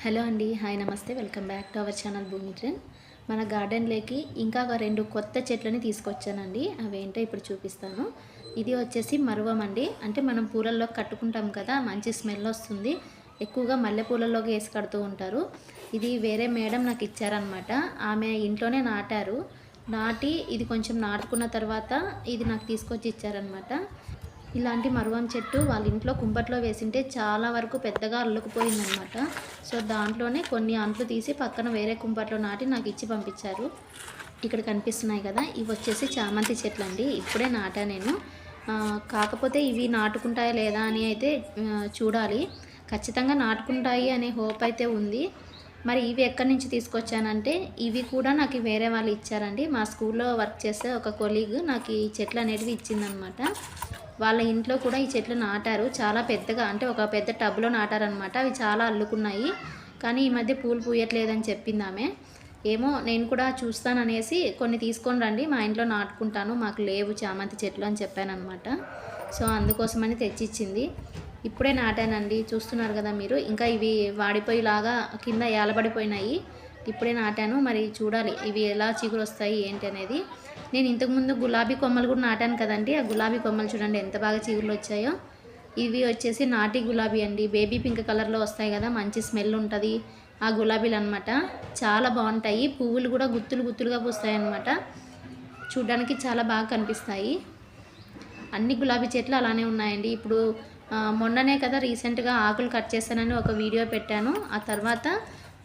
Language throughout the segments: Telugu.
హలో అండి హాయ్ నమస్తే. Welcome back to our channel Bhoomi trend మన గార్డెన్లోకి ఇంకా ఒక రెండు కొత్త చెట్లని తీసుకొచ్చానండి. అవేంటో ఇప్పుడు చూపిస్తాను. ఇది వచ్చేసి మరువం అండి. అంటే మనం పూలల్లో కట్టుకుంటాం కదా మంచి స్మెల్ వస్తుంది. ఎక్కువగా మల్లెపూలలోకి వేసి కడుతూ ఉంటారు. ఇది వేరే మేడం నాకు ఇచ్చారనమాట ఆమె ఇంట్లోనే నాటారు. నాటి ఇది కొంచెం నాటుకున్న తర్వాత ఇది నాకు తీసుకొచ్చి ఇచ్చారనమాట ఇలాంటి మరువం చెట్టు వాళ్ళ ఇంట్లో కుంపట్లో వేసింటే చాలా వరకు పెద్దగా అల్లుకుపోయిందనమాట. సో దాంట్లోనే కొన్ని అంట్లు తీసి పక్కన వేరే కుంపట్లో నాటి నాకు ఇచ్చి పంపించారు. ఇక్కడ కనిపిస్తున్నాయి కదా ఇవి వచ్చేసి చామంతి చెట్లు అండి ఇప్పుడే నాటా నేను. కాకపోతే ఇవి నాటుకుంటాయా లేదా అని అయితే చూడాలి. ఖచ్చితంగా నాటుకుంటాయి అనే హోప్ అయితే ఉంది. మరి ఇవి ఎక్కడి నుంచి తీసుకొచ్చానంటే ఇవి కూడా నాకు వేరే వాళ్ళు ఇచ్చారండి. మా స్కూల్లో వర్క్ చేసే ఒక కొలీగ్ నాకు ఈ చెట్లు అనేటివి ఇచ్చిందనమాట. వాళ్ళ ఇంట్లో కూడా ఈ చెట్లు నాటారు. చాలా పెద్దగా అంటే ఒక పెద్ద టబ్లో నాటారనమాట అవి చాలా అల్లుకున్నాయి. కానీ ఈ మధ్య పూలు పూయట్లేదని చెప్పింది ఆమె. ఏమో నేను కూడా చూస్తాననేసి కొన్ని తీసుకొని రండి మా ఇంట్లో నాటుకుంటాను మాకు లేవు చామంతి చెట్లు అని చెప్పానమాట సో అందుకోసమని తెచ్చిచ్చింది. ఇప్పుడే నాటానండి చూస్తున్నారు కదా మీరు. ఇంకా ఇవి వాడిపోయేలాగా కింద ఏలబడిపోయినాయి. ఇప్పుడే నాటాను మరి చూడాలి ఇవి ఎలా చిగురు వస్తాయి ఏంటి అనేది. నేను ఇంతకుముందు గులాబీ కొమ్మలు కూడా నాటాను కదండి. ఆ గులాబీ కొమ్మలు చూడండి ఎంత బాగా చిగురులు వచ్చాయో. ఇవి వచ్చేసి నాటి గులాబీ అండి. బేబీ పింక్ కలర్లో వస్తాయి కదా మంచి స్మెల్ ఉంటుంది. ఆ గులాబీలు అనమాట చాలా బాగుంటాయి. పువ్వులు కూడా గుత్తులు గుత్తులుగా పూస్తాయి అనమాట చూడడానికి చాలా బాగా కనిపిస్తాయి. అన్ని గులాబీ చెట్లు అలానే ఉన్నాయండి. ఇప్పుడు మొన్ననే కదా రీసెంట్గా ఆకులు కట్ చేస్తానని ఒక వీడియో పెట్టాను. ఆ తర్వాత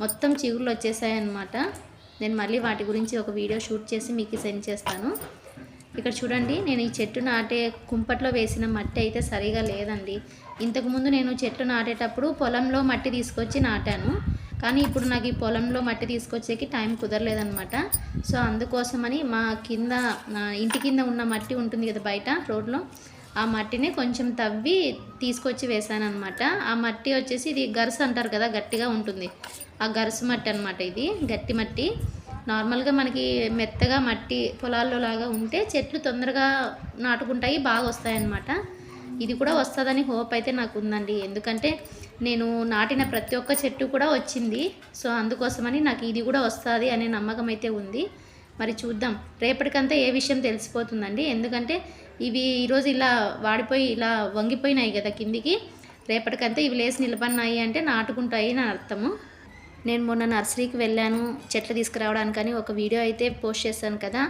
మొత్తం చిగుర్లు వచ్చేసాయి అనమాట నేను మళ్ళీ వాటి గురించి ఒక వీడియో షూట్ చేసి మీకు సెండ్ చేస్తాను. ఇక్కడ చూడండి నేను ఈ చెట్టు నాటే కుంపట్లో వేసిన మట్టి అయితే సరిగా లేదండి. ఇంతకుముందు నేను చెట్టు నాటేటప్పుడు పొలంలో మట్టి తీసుకొచ్చి నాటాను. కానీ ఇప్పుడు నాకు ఈ పొలంలో మట్టి తీసుకొచ్చేకి టైం కుదరలేదనమాట సో అందుకోసమని మా కింద నా ఇంటి కింద ఉన్న మట్టి ఉంటుంది కదా బయట రోడ్లో ఆ మట్టిని కొంచెం తవ్వి తీసుకొచ్చి వేసాను అనమాట ఆ మట్టి వచ్చేసి ఇది గరుసు అంటారు కదా గట్టిగా ఉంటుంది. ఆ గరుసు మట్టి అనమాట ఇది గట్టి మట్టి. నార్మల్గా మనకి మెత్తగా మట్టి పొలాల్లో లాగా ఉంటే చెట్లు తొందరగా నాటుకుంటాయి బాగా వస్తాయన్నమాట. ఇది కూడా వస్తుందని హోప్ అయితే నాకు ఉందండి. ఎందుకంటే నేను నాటిన ప్రతి ఒక్క చెట్టు కూడా వచ్చింది. సో అందుకోసమని నాకు ఇది కూడా వస్తుంది అనే నమ్మకం అయితే ఉంది. మరి చూద్దాం రేపటికంతా ఏ విషయం తెలిసిపోతుందండి? ఎందుకంటే ఇవి ఈరోజు ఇలా వాడిపోయి ఇలా వంగిపోయినాయి కదా కిందికి. రేపటికంతా ఇవి లేసి నిలబడినాయి అంటే నాటుకుంటాయి నా అర్థము. నేను మొన్న నర్సరీకి వెళ్ళాను చెట్లు తీసుకురావడానికని ఒక వీడియో అయితే పోస్ట్ చేశాను కదా.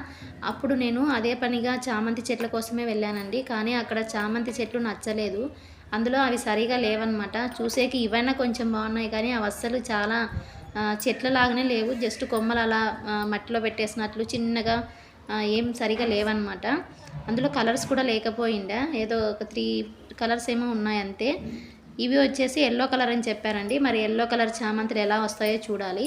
అప్పుడు నేను అదే పనిగా చామంతి చెట్ల కోసమే వెళ్ళానండి. కానీ అక్కడ చామంతి చెట్లు నచ్చలేదు. అందులో అవి సరిగా లేవన్నమాట. చూసేకి ఇవైనా కొంచెం బాగున్నాయి కానీ అవి అస్సలు చాలా చెట్ల చెట్లలాగానే లేవు. జస్ట్ కొమ్మలు అలా మట్టిలో పెట్టేసినట్లు చిన్నగా ఏం సరిగా లేవన్నమాట. అందులో కలర్స్ కూడా లేకపోయిండా. ఏదో ఒక త్రీ కలర్స్ ఏమో ఉన్నాయి అంతే. ఇవి వచ్చేసి ఎల్లో కలర్ అని చెప్పారండి. మరి ఎల్లో కలర్ చామంతులు ఎలా వస్తాయో చూడాలి.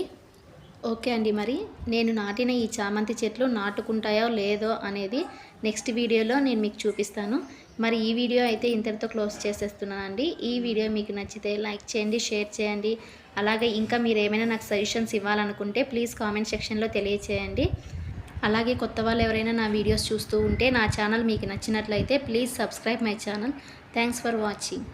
ఓకే అండి మరి. నేను నాటిన ఈ చామంతి చెట్లు నాటుకుంటాయో లేదో అనేది నెక్స్ట్ వీడియోలో నేను మీకు చూపిస్తాను. మరి ఈ వీడియో అయితే ఇంతటితో క్లోజ్ చేసేస్తున్నానండి. ఈ వీడియో మీకు నచ్చితే లైక్ చేయండి షేర్ చేయండి. అలాగే ఇంకా మీరు ఏమైనా నాకు సజెషన్స్ ఇవ్వాలనుకుంటే ప్లీజ్ కామెంట్ సెక్షన్లో తెలియచేయండి. అలాగే కొత్త వాళ్ళు ఎవరైనా నా వీడియోస్ చూస్తూ ఉంటే నా ఛానల్ మీకు నచ్చినట్లయితే please subscribe my channel. Thanks for watching.